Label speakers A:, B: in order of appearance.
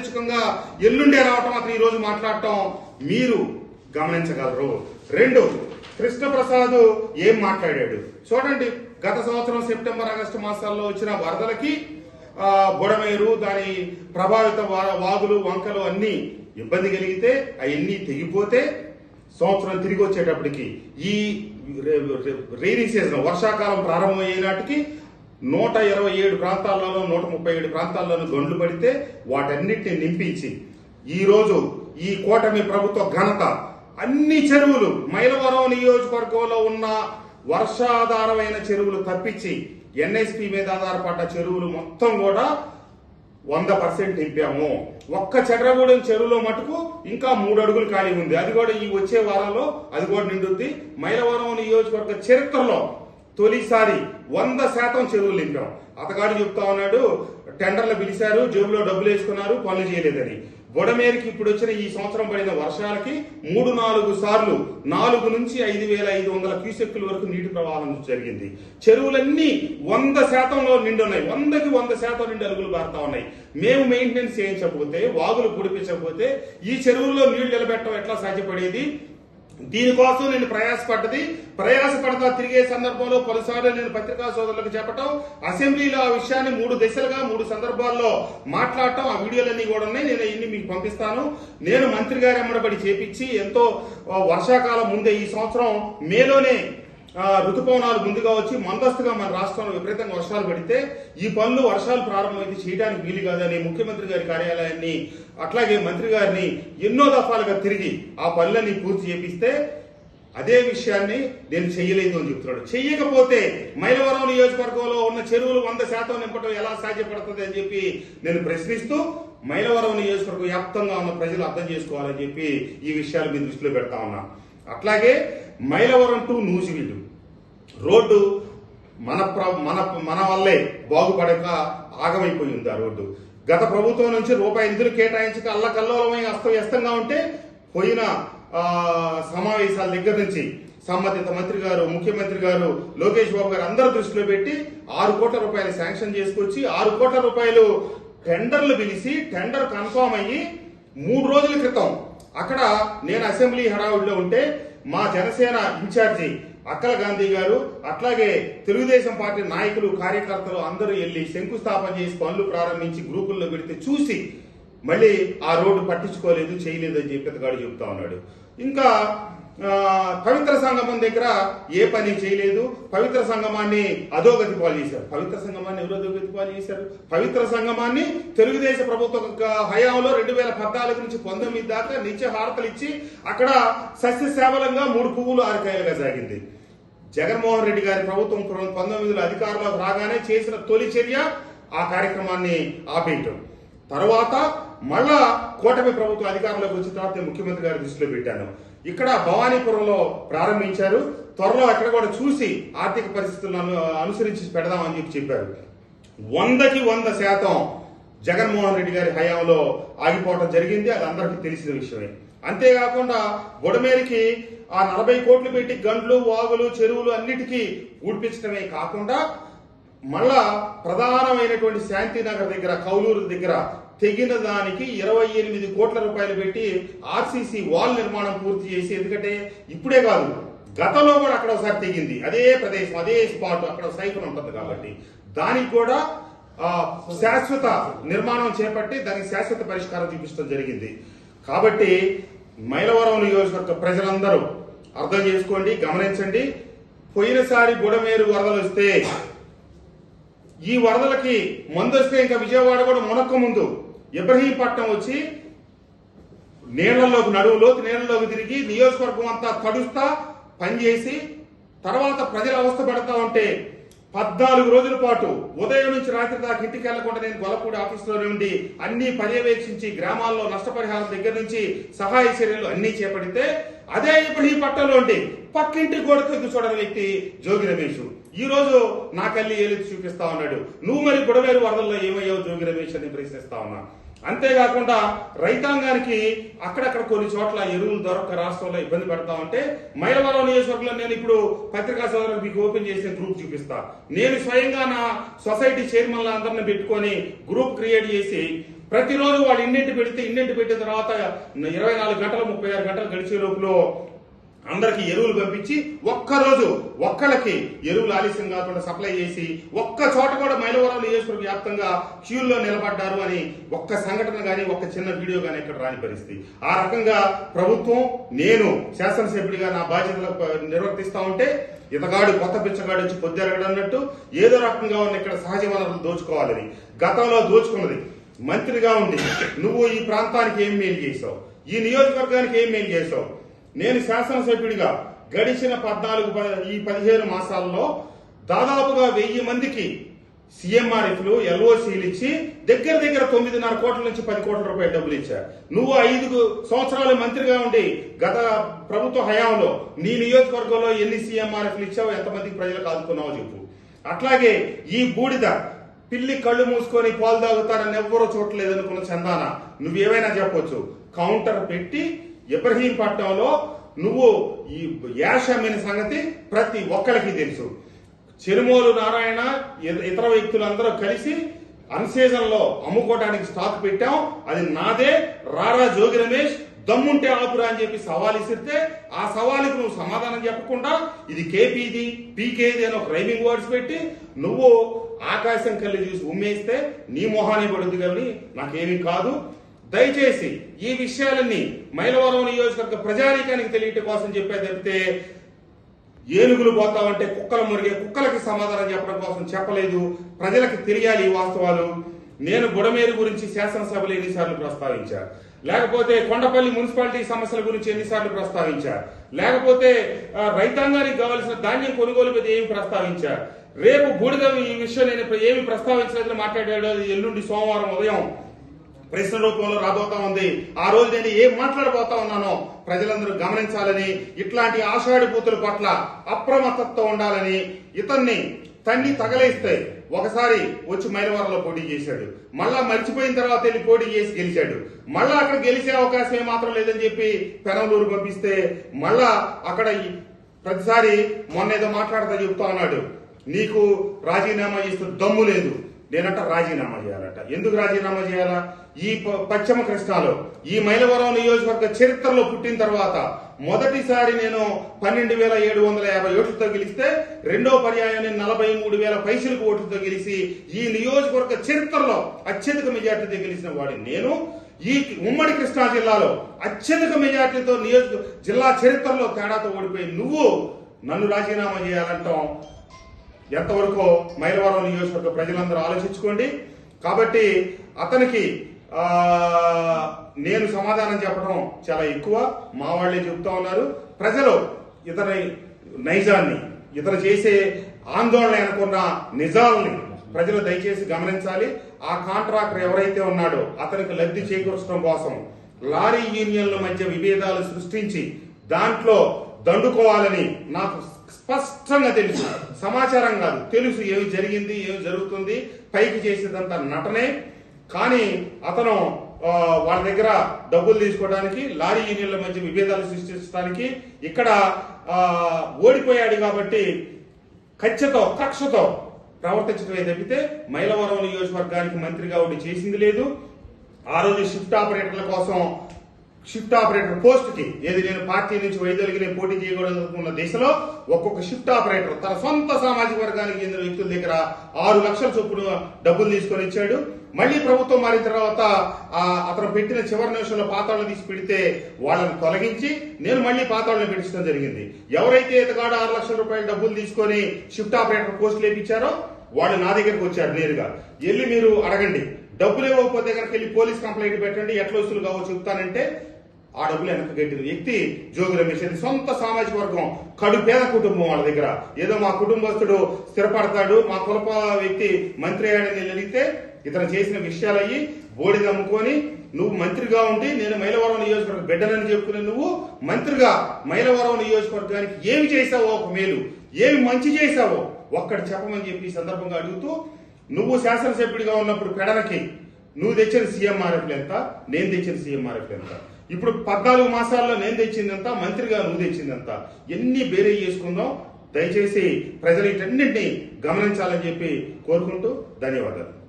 A: యాదృచ్ఛికంగా ఎల్లుండే రావటం అతను ఈ రోజు మాట్లాడటం మీరు గమనించగలరు. రెండు కృష్ణప్రసాద్ ఏం మాట్లాడాడు? చూడండి గత సంవత్సరం సెప్టెంబర్ ఆగస్టు మాసాల్లో వచ్చిన వరదలకి బుడమేరు దాని ప్రభావిత వా- వాగులు వంకలు అన్ని ఇబ్బంది కలిగితే అవన్నీ తెగిపోతే సంవత్సరం తిరిగి వచ్చేటప్పటికి ఈ రైనీ సీజన్ వర్షాకాలం ప్రారంభమయ్యే నాటికి నూట ఇరవై ఏడు ప్రాంతాల్లోనూ నూట ముప్పై ఏడు ప్రాంతాల్లోనూ గండ్లు పడితే వాటన్నిటిని నింపించి ఈరోజు ఈ కూటమి ప్రభుత్వ ఘనత అన్ని చెరువులు మైలవరం నియోజకవర్గంలో ఉన్న వర్షాధారమైన చెరువులు తప్పించి ఎన్ఎస్పి మీద ఆధారపడ్డ చెరువులు మొత్తం కూడా వంద పర్సెంట్ నింపాము. ఒక్క చక్రగూడెం చెరువులో మటుకు ఇంకా మూడు అడుగులు ఖాళీ ఉంది. అది కూడా ఈ వచ్చే వారంలో అది కూడా నిండుద్ది. మైలవరం నియోజకవర్గ చరిత్రలో తొలిసారి వంద శాతం చెరువులు నింపాం. అతగాడు చెప్తా ఉన్నాడు టెండర్లు పిలిచారు జేబులో డబ్బులు వేసుకున్నారు పనులు చేయలేదని. బుడమేరికి ఇప్పుడు వచ్చిన ఈ సంవత్సరం పడిన వర్షాలకి మూడు నాలుగు సార్లు నాలుగు నుంచి ఐదు వేల ఐదు వందల క్యూసెక్కుల వరకు నీటి ప్రవాహం జరిగింది. చెరువులన్నీ వంద శాతంలో నిండి ఉన్నాయి వందకి వంద శాతం నిండి అరుగులు పారుతా ఉన్నాయి. మేము మెయింటెనెన్స్ చేయించకపోతే వాగులు పొడిపించకపోతే ఈ చెరువుల్లో నీళ్ళు నిలబెట్టడం ఎట్లా సాధ్యపడేది? దీనికోసం నేను ప్రయాసపడ్డది. ప్రయాసపడతా తిరిగే సందర్భంలో పలుసార్లు నేను పత్రికా సోదరులకు చెప్పటం అసెంబ్లీలో ఆ విషయాన్ని మూడు దశలుగా మూడు సందర్భాల్లో మాట్లాడటం ఆ వీడియోలన్నీ కూడా ఉన్నాయి నేను ఇన్ని మీకు పంపిస్తాను. నేను మంత్రి గారి అమ్మడబడి చేపించి ఎంతో వర్షాకాలం ముందే ఈ సంవత్సరం మేలోనే ఋతుపవనాలు ముందుగా వచ్చి మందస్తుగా మన రాష్ట్రంలో విపరీతంగా వర్షాలు పడితే ఈ పనులు వర్షాలు ప్రారంభమైతే చేయడానికి వీలు కాదని ముఖ్యమంత్రి గారి కార్యాలయాన్ని అట్లాగే మంత్రి గారిని ఎన్నో దఫాలుగా తిరిగి ఆ పనులన్నీ పూర్తి చేపిస్తే అదే విషయాన్ని నేను చెయ్యలేదు అని చెప్తున్నాడు. చెయ్యకపోతే మైలవరం నియోజకవర్గంలో ఉన్న చెరువులు వంద శాతం నింపడం ఎలా సాధ్యపడుతుంది అని చెప్పి నేను ప్రశ్నిస్తూ మైలవరం నియోజకవర్గం వ్యాప్తంగా ఉన్న ప్రజలు అర్థం చేసుకోవాలని చెప్పి ఈ విషయాలు మీ దృష్టిలో పెడతా ఉన్నా. అట్లాగే మైలవరం టు నూజివీడు. రోడ్డు మన ప్ర- మన మన వల్లే బాగుపడక ఆగమైపోయి ఉంది ఆ రోడ్డు. గత ప్రభుత్వం నుంచి రూపాయి నిధులు కేటాయించక అల్లకల్లోలమై అస్తవ్యస్తంగా ఉంటే పోయిన సమావేశాల దగ్గర నుంచి సంబంధిత మంత్రి గారు ముఖ్యమంత్రి గారు లోకేష్ బాబు గారు అందరూ దృష్టిలో పెట్టి ఆరు కోట్ల రూపాయలు శాంక్షన్ చేసుకొచ్చి ఆరు కోట్ల రూపాయలు టెండర్లు పిలిచి టెండర్ కన్ఫామ్ అయ్యి మూడు రోజుల క్రితం అక్కడ నేను అసెంబ్లీ హడావుడిలో ఉంటే మా జనసేన ఇన్ఛార్జి అక్కల గాంధీ గారు అట్లాగే తెలుగుదేశం పార్టీ నాయకులు కార్యకర్తలు అందరూ వెళ్ళి శంకుస్థాపన చేసి పనులు ప్రారంభించి గ్రూపుల్లో పెడితే చూసి మళ్ళీ ఆ రోడ్డు పట్టించుకోలేదు చేయలేదు అని చెప్పి అతగాడు చెప్తా ఉన్నాడు. ఇంకా పవిత్ర సంగమం దగ్గర ఏ పని చేయలేదు. పవిత్ర సంగమాన్ని అధోగతి పాలు చేశారు. పవిత్ర సంగమాన్ని ఎవరు అధోగతి పాలు చేశారు? పవిత్ర సంగమాన్ని తెలుగుదేశ ప్రభుత్వ హయాంలో రెండు వేల పద్నాలుగు నుంచి పంతొమ్మిది దాకా నిత్య హారతలు ఇచ్చి అక్కడ సస్యశ్యామలంగా మూడు పువ్వులు ఆరుకాయలుగా సాగింది. జగన్మోహన్ రెడ్డి గారి ప్రభుత్వం పంతొమ్మిదిలో అధికారంలోకి రాగానే చేసిన తొలి చర్య ఆ కార్యక్రమాన్ని ఆపేయటం. తర్వాత మళ్ళా కూటమి ప్రభుత్వం అధికారంలోకి వచ్చిన తర్వాత నేను ముఖ్యమంత్రి గారి దృష్టిలో పెట్టాను. ఇక్కడ భవానీపురంలో ప్రారంభించారు. త్వరలో అక్కడ కూడా చూసి ఆర్థిక పరిస్థితులను అనుసరించి పెడదామని చెప్పి చెప్పారు. వందకి వంద శాతం జగన్మోహన్ రెడ్డి గారి హయాంలో ఆగిపోవడం జరిగింది. అది అందరికీ తెలిసిన విషయమే. అంతేకాకుండా బుడమేరికి ఆ నలభై కోట్లు పెట్టి గండ్లు వాగులు చెరువులు అన్నిటికీ ఊడ్పించడమే కాకుండా మళ్ళా ప్రధానమైనటువంటి శాంతినగర్ దగ్గర కౌలూరు దగ్గర తెగిన దానికి ఇరవై ఎనిమిది కోట్ల రూపాయలు పెట్టి ఆర్సీసీ వాల్ నిర్మాణం పూర్తి చేసి ఎందుకంటే ఇప్పుడే కాదు గతంలో కూడా అక్కడ ఒకసారి తెగింది. అదే ప్రదేశం అదే స్పాట్ అక్కడ సైకిల్ ఉంటుంది కాబట్టి. దానికి కూడా శాశ్వత నిర్మాణం చేపట్టి దానికి శాశ్వత పరిష్కారం చూపించడం జరిగింది. కాబట్టి మైలవరం నియోజకవర్గ ప్రజలందరూ అర్థం చేసుకోండి గమనించండి. పోయినసారి గుడమేరు వరదలు వస్తే ఈ వరదలకి ముందు వస్తే ఇంకా విజయవాడ కూడా మునక్క ముందు. ఇబ్రహీంపట్నం వచ్చి నీళ్ళలోకి నడువు లోతు నీళ్ళలోకి తిరిగి నియోజకవర్గం అంతా తడుస్తా పనిచేసి తర్వాత ప్రజలు అవస్థ పడతా ఉంటే పద్నాలుగు రోజుల పాటు ఉదయం నుంచి రాత్రి దాకా ఇంటికి వెళ్ళకుండా నేను గొల్లపూడి ఆఫీసులోనే ఉండి అన్ని పర్యవేక్షించి గ్రామాల్లో నష్టపరిహారం దగ్గర నుంచి సహాయ చర్యలు అన్ని చేపడితే అదే ఇప్పుడు ఈ పట్టణంలో ఉండి పక్కింటి గోడకు చూడని వ్యక్తి జోగి రమేష్. ఈ రోజు నా కళ్ళి ఏలిచి చూపిస్తా ఉన్నాడు. నువ్వు మరి బుడవేరు వరదల్లో ఏమయ్యావు? జోగి రమేష్ అని ప్రశ్నిస్తా ఉన్నా. అంతేకాకుండా రైతాంగానికి అక్కడక్కడ కొన్ని చోట్ల ఎరువులు దొరక రాష్ట్రంలో ఇబ్బంది పెడతా ఉంటే మైలవరం నియోజకవర్గంలో నేను ఇప్పుడు పత్రికా సోదరులకు మీకు ఓపెన్ చేసిన గ్రూప్ చూపిస్తా. నేను స్వయంగా నా సొసైటీ చైర్మన్ల అందరిని పెట్టుకొని గ్రూప్ క్రియేట్ చేసి ప్రతిరోజు వాళ్ళు ఇన్నింటి పెడితే ఇన్నింటి పెట్టిన తర్వాత ఇరవై నాలుగు గంటలు ముప్పై ఆరు గంటలు గడిచే లోపల అందరికి ఎరువులు పంపించి ఒక్కరోజు ఒక్కలకి ఎరువులు ఆలస్యం కాకుండా సప్లై చేసి ఒక్క చోట కూడా మైలవరం నియోజకవర్గ వ్యాప్తంగా క్యూల్లో నిలబడ్డారు అని ఒక్క సంఘటన కానీ ఒక్క చిన్న వీడియో కానీ ఇక్కడ రాని పరిస్థితి. ఆ రకంగా ప్రభుత్వం నేను శాసనసభ్యుడిగా నా బాధ్యతలు నిర్వర్తిస్తా ఉంటే ఇతగాడు కొత్త పిచ్చగాడు వచ్చి పొద్దురగడు అన్నట్టు ఏదో రకంగా ఉన్న ఇక్కడ సహజ వనరులు దోచుకోవాలని గతంలో దోచుకున్నది. మంత్రిగా ఉండి నువ్వు ఈ ప్రాంతానికి ఏం మేలు చేసావు ఈ నియోజకవర్గానికి ఏం మేలు చేసావు నేను శాసనసభ్యుడిగా గడిచిన పద్నాలుగు ఈ పదిహేను మాసాల్లో దాదాపుగా వెయ్యి మందికి సీఎంఆర్ఎఫ్లు ఎల్ఓసీలు ఇచ్చి దగ్గర దగ్గర తొమ్మిదిన్నర కోట్ల నుంచి పది కోట్ల రూపాయలు డబ్బులు ఇచ్చా నువ్వు ఐదు సంవత్సరాలు మంత్రిగా ఉండి గత ప్రభుత్వ హయాంలో నీ నియోజకవర్గంలో ఎన్ని సీఎంఆర్ఎఫ్లు ఇచ్చావు ఎంతమందికి ప్రజలకు ఆదుకున్నావో చెప్పు. అట్లాగే ఈ బూడిద పిల్లి కళ్ళు మూసుకొని పాలు తాగుతారని ఎవ్వరూ చూడలేదు అనుకున్న చందాన నువ్వేమైనా చెప్పొచ్చు. కౌంటర్ పెట్టి ఇబ్రహీంపట్నంలో నువ్వు ఈ యాషమైన సంగతి ప్రతి ఒక్కరికి తెలుసు. చెరుమోలు నారాయణ ఇతర వ్యక్తులందరూ కలిసి అన్సీజన్లో అమ్ముకోవడానికి స్టాక్ పెట్టాం. అది నాదే. రారా జోగి రమేష్ దమ్ముంటే ఆపురా అని చెప్పి సవాల్ ఇసిరితే ఆ సవాలుకు నువ్వు సమాధానం చెప్పకుండా ఇది కేపీది పీకేది అని ఒక రైమింగ్ వర్డ్స్ పెట్టి నువ్వు ఆకాశం కళ్ళు చూసి ఉమ్మేస్తే నీ మొహాన్ని పడుద్ది కానీ నాకేమీ కాదు. దయచేసి ఈ విషయాలన్నీ మైలవరం నియోజకవర్గ ప్రజానీకానికి తెలియటం కోసం చెప్పే తప్పితే ఏనుగులు పోతామంటే కుక్కలు మురిగే కుక్కలకి సమాధానం చెప్పడం కోసం చెప్పలేదు. ప్రజలకు తెలియాలి ఈ వాస్తవాలు. నేను బుడమేరు గురించి శాసనసభలో ఎన్నిసార్లు ప్రస్తావించా. లేకపోతే కొండపల్లి మున్సిపాలిటీ సమస్యల గురించి ఎన్నిసార్లు ప్రస్తావించా. లేకపోతే రైతాంగానికి కావలసిన ధాన్యం కొనుగోలు మీద ఏమి ప్రస్తావించా. రేపు బూడిద ఈ విషయం నేను ఏమి ప్రస్తావించలేదని మాట్లాడాడు. ఎల్లుండి సోమవారం ఉదయం. ప్రశ్న రూపంలో రాబోతా ఉంది. ఆ రోజు నేను ఏం మాట్లాడబోతా ఉన్నానో ప్రజలందరూ గమనించాలని ఇట్లాంటి ఆషాఢిపూతుల పట్ల అప్రమత్తతో ఉండాలని ఇతన్ని తన్ని తగలేస్తే ఒకసారి వచ్చి మైలవరంలో పోటీ చేశాడు. మళ్ళా మర్చిపోయిన తర్వాత వెళ్ళి పోటీ చేసి గెలిచాడు. మళ్ళా అక్కడ గెలిచే అవకాశం ఏమాత్రం లేదని చెప్పి పెనంలూరు పంపిస్తే మళ్ళా అక్కడ ప్రతిసారి మొన్న ఏదో మాట్లాడతా చెప్తా ఉన్నాడు. నీకు రాజీనామా చేస్తూ దమ్ము లేదు. నేనట రాజీనామా చేయాలట. ఎందుకు రాజీనామా చేయాలా? ఈ పశ్చిమ కృష్ణాలో ఈ మైలవరం నియోజకవర్గ చరిత్రలో పుట్టిన తర్వాత మొదటిసారి నేను పన్నెండు వేల ఏడు వందల యాభై ఓట్లతో గెలిస్తే రెండో పర్యాయం నేను నలభై మూడు వేల పైసలకు ఓట్లతో గెలిచి ఈ నియోజకవర్గ చరిత్రలో అత్యధిక మెజార్టీతో గెలిచిన వాడిని నేను. ఈ ఉమ్మడి కృష్ణా జిల్లాలో అత్యధిక మెజార్టీతో నియోజక జిల్లా చరిత్రలో తేడాతో ఓడిపోయి నువ్వు నన్ను రాజీనామా చేయాలంటాం. ఎంతవరకు మైలవరం నియోజకవర్గ ప్రజలందరూ ఆలోచించుకోండి. కాబట్టి అతనికి నేను సమాధానం చెప్పడం చాలా ఎక్కువ. మా వాళ్ళే చెప్తా ఉన్నారు. ప్రజలు ఇతని నైజాన్ని ఇతను చేసే ఆందోళన అనుకున్న నిజాలని ప్రజలు దయచేసి గమనించాలి. ఆ కాంట్రాక్టర్ ఎవరైతే ఉన్నాడో అతనికి లబ్ధి చేకూర్చడం కోసం లారీ యూనియన్ల మధ్య విభేదాలు సృష్టించి దాంట్లో దండుకోవాలని నాకు స్పష్టంగా తెలుసు. సమాచారం కాదు. తెలుసు ఏమి జరిగింది ఏమి జరుగుతుంది పైకి చేసేదంతా నటనే. కానీ అతను వాళ్ళ దగ్గర డబ్బులు తీసుకోవడానికి లారీ యూనియన్ల మధ్య విభేదాలు సృష్టించడానికి ఇక్కడ ఓడిపోయాడు కాబట్టి కక్షతో కక్షతో ప్రవర్తించడమే తప్పితే మైలవరం నియోజకవర్గానికి మంత్రిగా ఉండి చేసింది లేదు. ఆ రోజు షిఫ్ట్ ఆపరేటర్ల కోసం షిఫ్ట్ ఆపరేటర్ పోస్ట్కి ఏది నేను పార్టీ నుంచి వైద్యులకి నేను పోటీ చేయకూడదనుకున్న దిశలో ఒక్కొక్క షిఫ్ట్ ఆపరేటర్ తన సొంత సామాజిక వర్గానికి చెందిన వ్యక్తుల దగ్గర ఆరు లక్షల చొప్పున డబ్బులు తీసుకొని ఇచ్చాడు మళ్ళీ ప్రభుత్వం మారిన తర్వాత అతను పెట్టిన చివరి నిమిషంలో పాతాళం తీసి పెడితే వాళ్ళని తొలగించి నేను మళ్ళీ పాతాళం పెట్టించడం జరిగింది. ఎవరైతే ఇతగాడు ఆరు లక్షల రూపాయల డబ్బులు తీసుకొని షిఫ్ట్ ఆపరేటర్ పోస్ట్ లేపించారో వాళ్ళు నా దగ్గరకు వచ్చారు నేరుగా. వెళ్ళి మీరు అడగండి. డబ్బులు ఇవ్వకపోతే దగ్గరికి వెళ్ళి పోలీస్ కంప్లైంట్ పెట్టండి. ఎట్లా వస్తువులు కావో చెప్తానంటే ఆ డబ్బులు వెనక్కి కట్టిన వ్యక్తి జోగి రమేష్ సొంత సామాజిక వర్గం కడు పేద కుటుంబం వాళ్ళ దగ్గర. ఏదో మా కుటుంబస్తుడు స్థిరపడతాడు మా కులప వ్యక్తి మంత్రి అయ్యాడని అడిగితే ఇతను చేసిన విషయాలయ్యి బోడిది అమ్ముకొని నువ్వు మంత్రిగా ఉండి నేను మైలవరం నియోజకవర్గ బిడ్డనని చెప్పుకునే నువ్వు మంత్రిగా మైలవరం నియోజకవర్గానికి ఏమి చేశావో ఒక మేలు ఏమి మంచి చేశావో ఒక్కటి చెప్పమని చెప్పి ఈ సందర్భంగా అడుగుతూ నువ్వు శాసనసభ్యుడిగా ఉన్నప్పుడు పెడనకి నువ్వు తెచ్చిన సీఎంఆర్ఎఫ్లు ఎంత? నేను తెచ్చిన సీఎంఆర్ఎఫ్లు ఎంత? ఇప్పుడు పద్నాలుగు మాసాల్లో నేను తెచ్చిందంత మంత్రిగా నువ్వు తెచ్చిందంత. ఎన్ని బేరే చేసుకుందాం? దయచేసి ప్రజలు ఇటన్నింటినీ గమనించాలని చెప్పి కోరుకుంటూ ధన్యవాదాలు.